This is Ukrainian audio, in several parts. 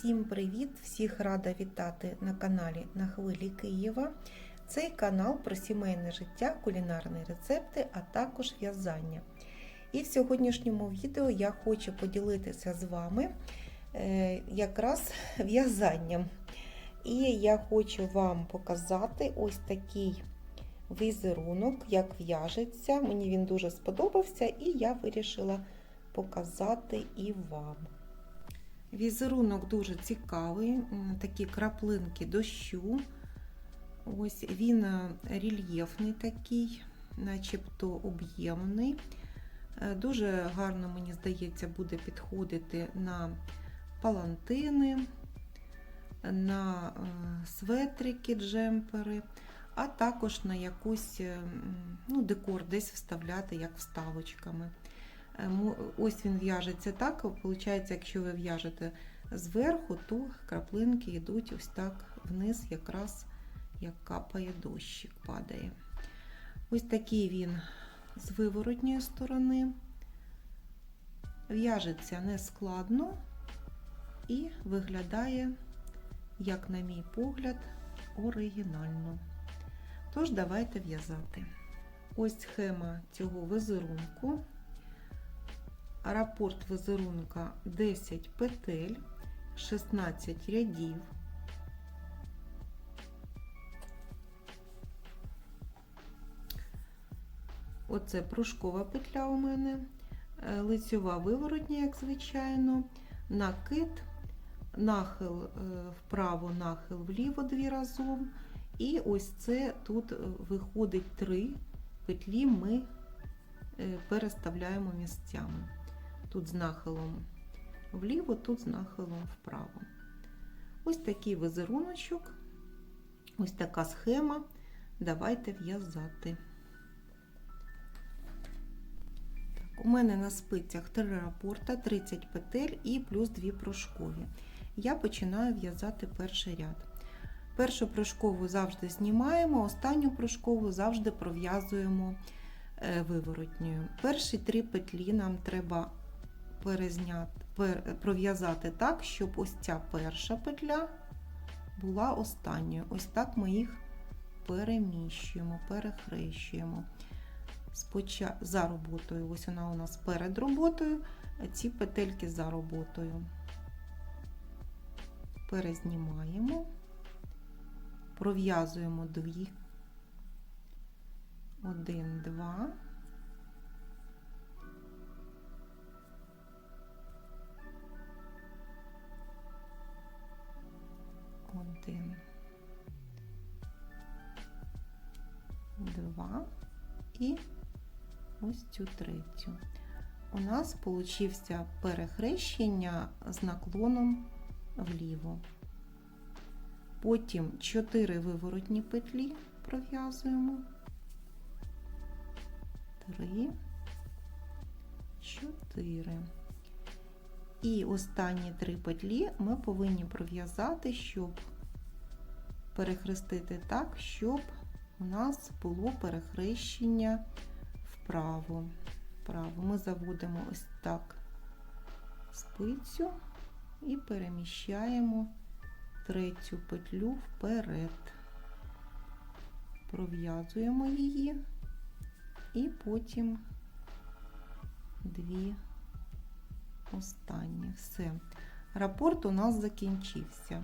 Всім привіт! Всіх рада вітати на каналі На Хвилі Києва. Цей канал про сімейне життя, кулінарні рецепти, а також в'язання. І в сьогоднішньому відео я хочу поділитися з вами е, якраз в'язанням. І я хочу вам показати ось такий візерунок, як в'яжеться. Мені він дуже сподобався, і я вирішила показати і вам. Візерунок дуже цікавий, такі краплинки дощу. Ось Він рельєфний такий, начебто об'ємний. Дуже гарно, мені здається, буде підходити на палантини, на светрики, джемпери, а також на якусь ну, декор десь вставляти, як вставочками. Ось він в'яжеться так, виходить, якщо ви в'яжете зверху, то краплинки йдуть ось так вниз, якраз як капає дощик, падає. Ось такий він з виворотньої сторони. В'яжеться нескладно і виглядає, як, на мій погляд, оригінально. Тож, давайте в'язати. Ось схема цього візерунку. Рапорт візерунка 10 петель, 16 рядів. Оце пружкова петля у мене, лицьова виворотня, як звичайно, накид, нахил вправо, нахил вліво дві разом. І ось це тут виходить три петлі, ми переставляємо місцями. Тут з нахилом вліво, тут з нахилом вправо. Ось такий візеруночок, ось така схема. Давайте в'язати. У мене на спицях 3 рапорта, 30 петель і плюс 2 пружкові. Я починаю в'язати перший ряд. Першу пружкову завжди знімаємо, останню пружкову завжди пров'язуємо виворотньою. Перші три петлі нам треба пров'язати так, щоб ось ця перша петля була останньою. Ось так ми їх переміщуємо, перехрещуємо. Спочатку за роботою, ось вона у нас перед роботою, а ці петельки за роботою. Перезнімаємо, пров'язуємо дві, один, два. Один, два і ось цю третю. У нас получився перехрещення з наклоном вліво. Потім 4 виворотні петлі пров'язуємо. 3, 4. І останні три петлі ми повинні пров'язати, щоб перехрестити так, щоб у нас було перехрещення вправо. вправо. Ми заводимо ось так спицю і переміщаємо третю петлю вперед, пров'язуємо її і потім дві останні. Все. Рапорт у нас закінчився.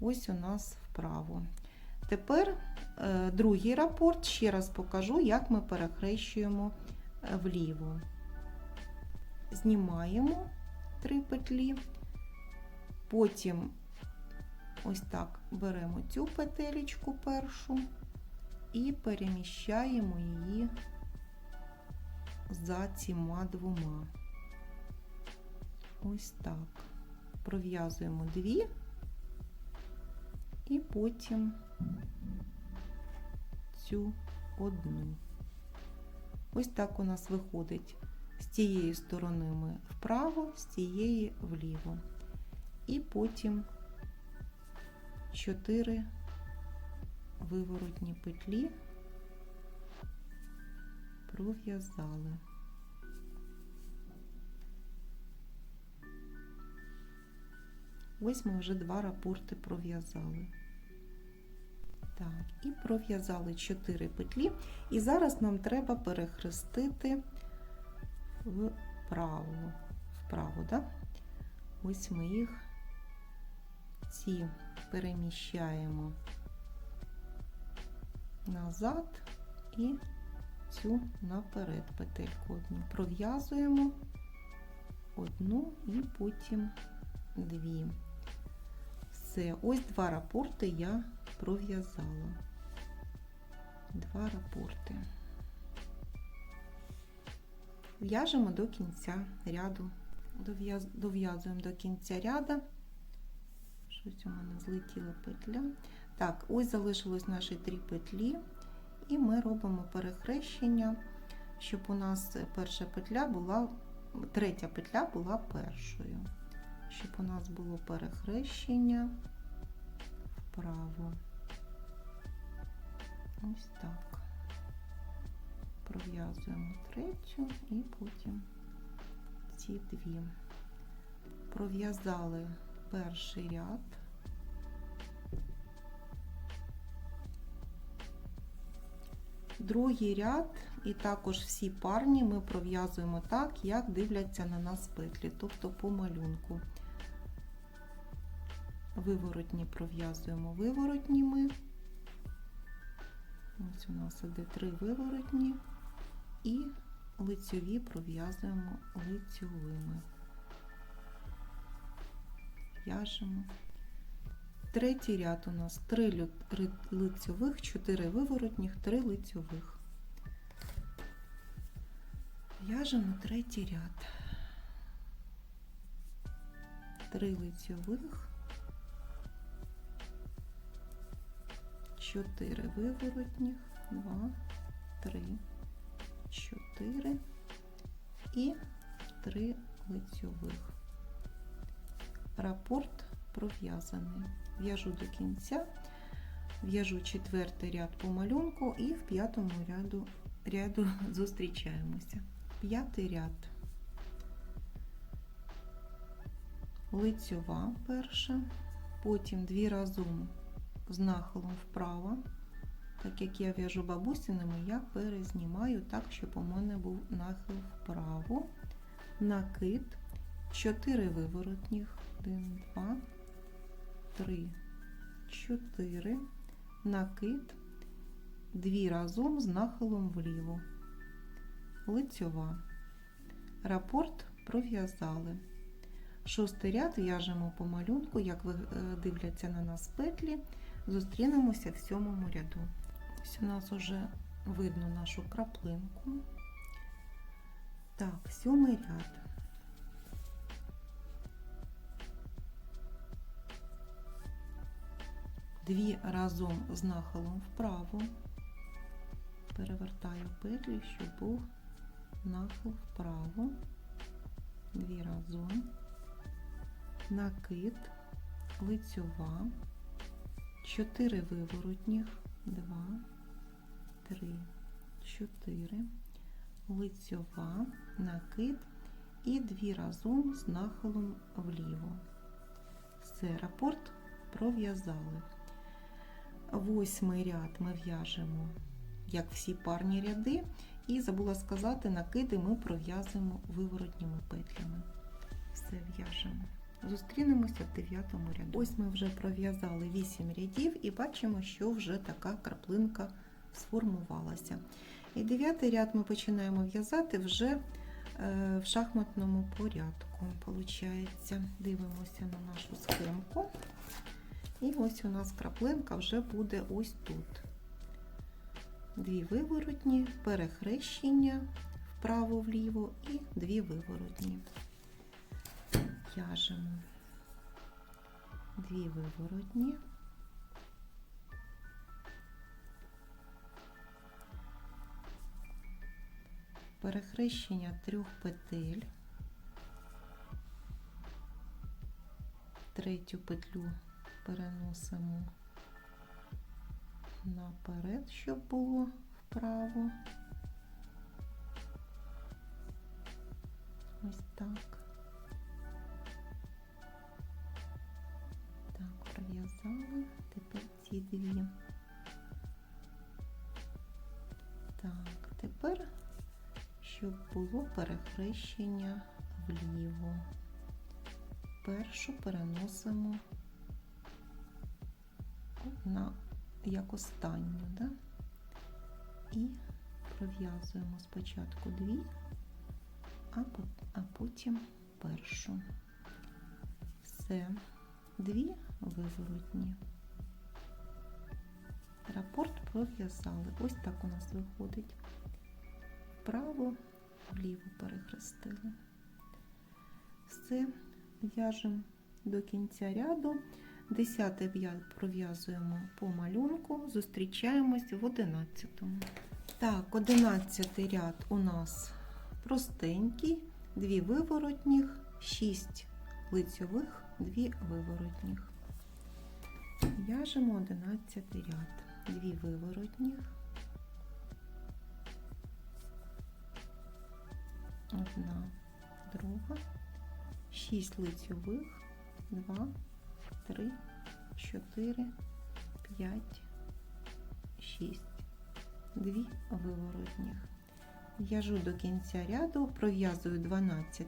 Ось у нас вправо. Тепер е, другий рапорт, ще раз покажу, як ми перехрещуємо вліво. Знімаємо три петлі, потім ось так беремо цю петелечку першу і переміщаємо її за ціма двома. Ось так. Пров'язуємо дві і потім цю одну. Ось так у нас виходить з цієї сторони ми вправо, з цієї вліво. І потім 4 виворотні петлі пров'язали. Ось ми вже два рапорти пров'язали. Так, і пров'язали 4 петлі. І зараз нам треба перехрестити вправо. Вправо, да? Ось ми їх ці переміщаємо назад і цю наперед петельку одну. Пров'язуємо одну і потім дві. Все, ось два рапорти я пров'язала. Два рапорти. В'яжемо до кінця ряду, дов'язуємо до кінця ряда. Щось у мене злетіла петля. Так, ось залишилось наші три петлі, і ми робимо перехрещення, щоб у нас перша петля була, третя петля була першою. Щоб у нас було перехрещення вправо. Ось так. Пров'язуємо третю і потім ці дві. Пров'язали перший ряд. Другий ряд і також всі парні ми пров'язуємо так, як дивляться на нас петлі, тобто по малюнку. Виворотні пров'язуємо виворотніми. Ось у нас іде три виворотні і лицьові пров'язуємо лицьовими. В'яжемо. Третій ряд у нас 3 лицьових, 4 виворотніх, 3 лицьових. В'яжемо третій ряд. 3 лицьових, 4 виворотніх, 2, 3, 4 і 3 лицьових. Рапорт пров'язаний. В'яжу до кінця, в'яжу четвертий ряд по малюнку і в п'ятому ряду, ряду зустрічаємося. П'ятий ряд. Лицьова перша, потім дві разом з нахилом вправо. Так як я в'яжу бабусинами, я перезнімаю так, щоб у мене був нахил вправо, накид, 4 виворотніх, 1, 2, 3, 4, накид, 2 разом з нахилом вліво, лицьова. Рапорт пров'язали. Шостий ряд в'яжемо по малюнку, як дивляться на нас петлі, зустрінемося в сьомому ряду. Ось у нас вже видно нашу краплинку. Так, сьомий ряд. Дві разом з нахилом вправо, перевертаю петлі, щоб був нахил вправо, дві разом, накид, лицьова, 4 виворотніх, 2, 3, 4, лицьова, накид і дві разом з нахилом вліво. Все, рапорт пров'язали. Восьмий ряд ми в'яжемо, як всі парні ряди, і забула сказати, накиди ми пров'язуємо виворотніми петлями. Все в'яжемо. Зустрінемося в дев'ятому ряду. Ось ми вже пров'язали 8 рядів і бачимо, що вже така краплинка сформувалася. І дев'ятий ряд ми починаємо в'язати вже е, в шахматному порядку. Получається, дивимося на нашу схемку. І ось у нас краплинка вже буде ось тут. Дві виворотні, перехрещення вправо-вліво і дві виворотні. В'яжемо дві виворотні. Перехрещення трьох петель, третю петлю переносимо наперед, щоб було вправо. Ось так. Пров'язали. Тепер ці дві. Так, тепер, щоб було перехрещення вліво. Першу переносимо на як останню, да? і пров'язуємо спочатку дві, а потім першу. Все, дві виворотні. Рапорт пров'язали. Ось так у нас виходить. Вправо, вліво перехрестили. Все, в'яжемо до кінця ряду. Десяте в'я- пров'язуємо по малюнку, зустрічаємось в одинадцятому. Так, одинадцятий ряд у нас простенький, дві виворотніх, шість лицьових, дві виворотніх. В'яжемо одинадцятий ряд. Дві виворотніх, одна, друга, шість лицьових, два, три, чотири, п'ять, шість. Дві виворотніх. В'яжу до кінця ряду, пров'язую 12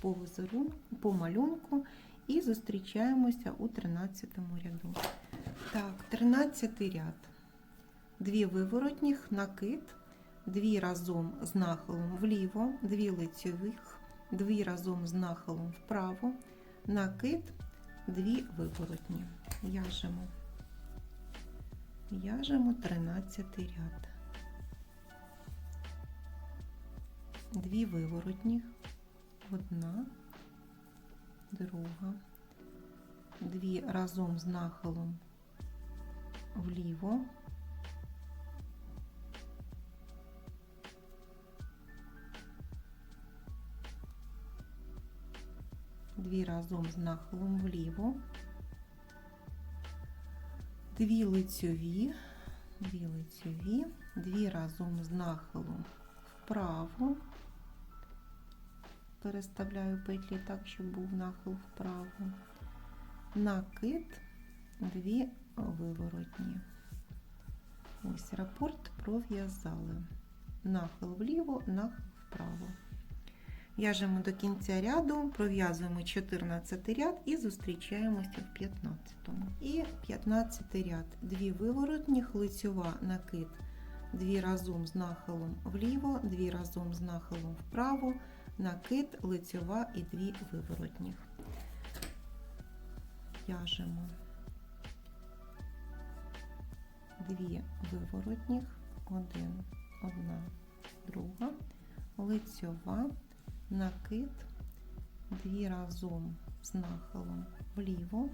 по візеру, по малюнку і зустрічаємося у 13 ряду. Так, 13 ряд. Дві виворотніх, накид, дві разом з нахилом вліво, дві лицьових, дві разом з нахилом вправо, накид, дві виворотні. В'яжемо. В'яжемо 13 ряд. Дві виворотні, одна, друга, дві разом з нахилом вліво, дві разом з нахилом вліво, дві лицьові, дві лицьові, дві разом з нахилом вправо, переставляю петлі так, щоб був нахил вправо, накид, дві виворотні. Ось рапорт пров'язали. Нахил вліво, нахил вправо. В'яжемо до кінця ряду, пров'язуємо 14 ряд і зустрічаємося в 15. І 15 ряд. Дві виворотні, лицьова накид, дві разом з нахилом вліво, дві разом з нахилом вправо, накид, лицьова і дві виворотніх. В'яжемо дві виворотніх, один, одна, друга, лицьова, накид, дві разом з нахилом вліво,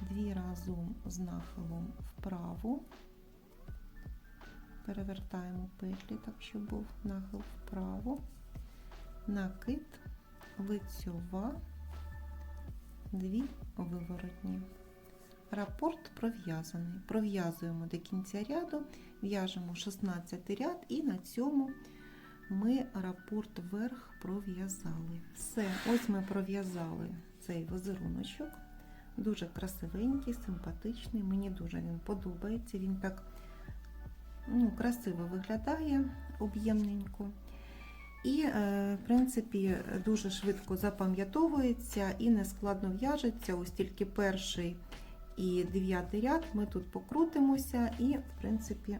дві разом з нахилом вправо, перевертаємо петлі, так, щоб був нахил вправо, накид, лицьова, дві виворотні. Рапорт пров'язаний. Пров'язуємо до кінця ряду, в'яжемо 16 ряд і на цьому ми рапорт вверх пров'язали. Все, ось ми пров'язали цей візеруночок. Дуже красивенький, симпатичний. Мені дуже він подобається. Він так ну, красиво виглядає, об'ємненько. І, е, в принципі, дуже швидко запам'ятовується і нескладно в'яжеться. Ось тільки перший і дев'ятий ряд ми тут покрутимося, і, в принципі,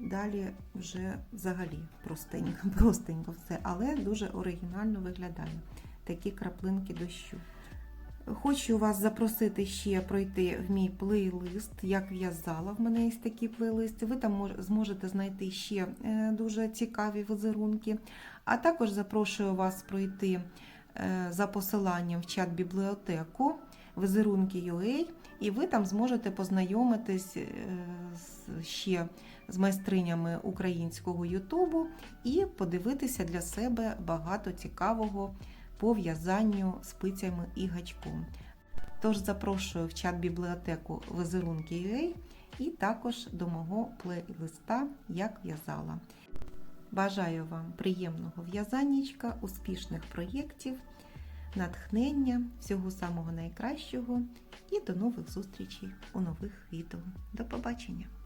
далі вже взагалі простенько, простенько все, але дуже оригінально виглядає такі краплинки дощу. Хочу вас запросити ще пройти в мій плейлист, як в'язала. В мене є такий плейлист. Ви там зможете знайти ще е, дуже цікаві візерунки. А також запрошую вас пройти е, за посиланням в чат бібліотеку візерунки UA, і ви там зможете познайомитись е, ще з майстринями українського Ютубу і подивитися для себе багато цікавого по в'язанню спицями і гачком. Тож запрошую в чат бібліотеку візерунки UA і також до мого плейлиста Як в'язала. Бажаю вам приємного в'язаннячка, успішних проєктів. натхнення, всього самого найкращого і до нових зустрічей у нових відео. До побачення!